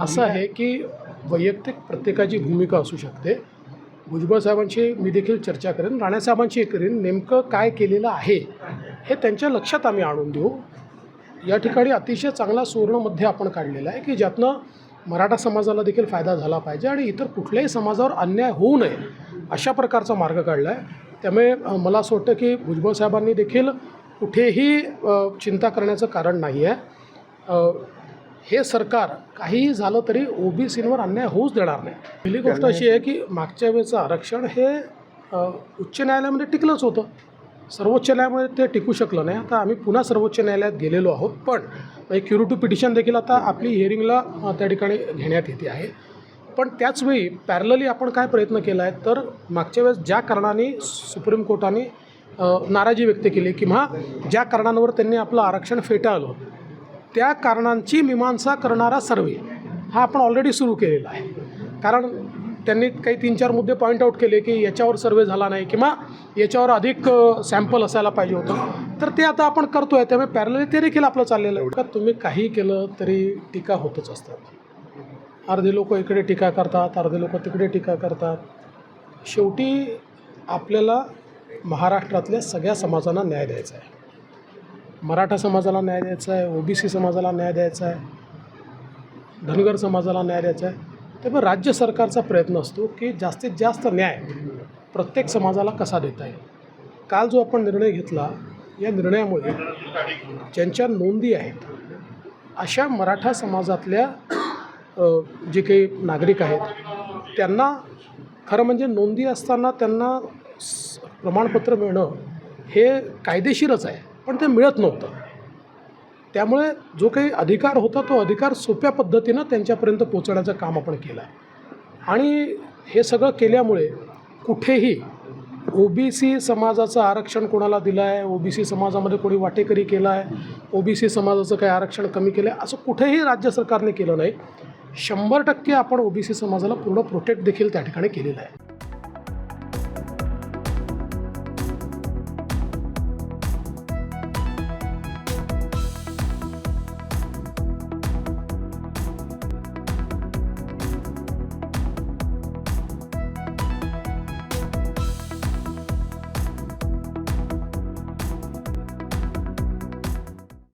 असं आहे की वैयक्तिक प्रत्येकाची भूमिका असू शकते. भुजबळ साहेबांशी मी देखील चर्चा करेन. राणेसाहेबांशी करेन. नेमकं काय केलेलं आहे हे त्यांच्या लक्षात आम्ही आणून देऊ. या ठिकाणी अतिशय चांगला सुवर्णमध्ये आपण काढलेला आहे की ज्यातनं मराठा समाजाला देखील फायदा झाला पाहिजे आणि इतर कुठल्याही समाजावर अन्याय होऊ नये अशा प्रकारचा मार्ग काढला आहे त्यामुळे मला असं वाटतं की भुजबळ साहेबांनी देखील कुठेही चिंता करण्याचं कारण नाही आहे हे सरकार काहीही झालं तरी ओबीसींवर अन्याय होऊच देणार नाही. पहिली गोष्ट अशी आहे की मागच्या वेळेचं आरक्षण हे उच्च न्यायालयामध्ये टिकलंच होतं. सर्वोच्च न्यायालयामध्ये ते टिकू शकलं नाही. आता आम्ही पुन्हा सर्वोच्च न्यायालयात गेलेलो आहोत पण एक क्युरिटिव्ह पिटिशन देखील आता आपली हिअरिंगला त्या ठिकाणी घेण्यात येते आहे. पण त्याचवेळी पॅरलली आपण काय प्रयत्न केला आहे तर मागच्या वेळेस ज्या कारणाने सुप्रीम कोर्टाने नाराजी व्यक्त केली किंवा ज्या कारणांवर त्यांनी आपलं आरक्षण फेटाळलं त्या कारणांची मीमांसा करणारा सर्वे हा आपण ऑलरेडी सुरू केलेला आहे. कारण त्यांनी काही तीन चार मुद्दे पॉईंट आऊट केले की याच्यावर सर्वे झाला नाही किंवा याच्यावर अधिक सॅम्पल असायला पाहिजे होतं. तर ते आता आपण करतो आहे त्यामुळे पॅरल ते देखील आपलं चाललेलं आहे. का तुम्ही काही केलं तरी टीका होतच असतात. अर्धे लोक इकडे टीका करतात अर्धे लोक तिकडे टीका करतात. शेवटी आपल्याला महाराष्ट्रातल्या सगळ्या समाजांना न्याय द्यायचा आहे. मराठा समाजाला न्याय द्यायचा आहे ओबीसी समाजाला न्याय द्यायचा आहे धनगर समाजाला न्याय द्यायचा आहे त्यामुळे राज्य सरकारचा प्रयत्न असतो की जास्तीत जास्त न्याय प्रत्येक समाजाला कसा देता येईल. काल जो आपण निर्णय घेतला या निर्णयामुळे ज्यांच्या नोंदी आहेत अशा मराठा समाजातल्या जे काही नागरिक आहेत त्यांना खरं म्हणजे नोंदी असताना त्यांना स- प्रमाणपत्र मिळणं हे कायदेशीरच आहे. पण ते मिळत नव्हतं. त्यामुळे जो काही अधिकार होता तो अधिकार सोप्या पद्धतीनं त्यांच्यापर्यंत पोचवण्याचं काम आपण केलं. आहे आणि हे सगळं केल्यामुळे कुठेही ओ बी सी समाजाचं आरक्षण कोणाला दिलं आहे ओ बी सी समाजामध्ये कोणी वाटेकरी केला आहे ओ बी सी समाजाचं काही आरक्षण कमी केलं आहे असं कुठेही राज्य सरकारने केलं नाही. शंभर टक्के आपण ओ बी सी समाजाला पूर्ण प्रोटेक्ट देखील त्या ठिकाणी केलेलं आहे.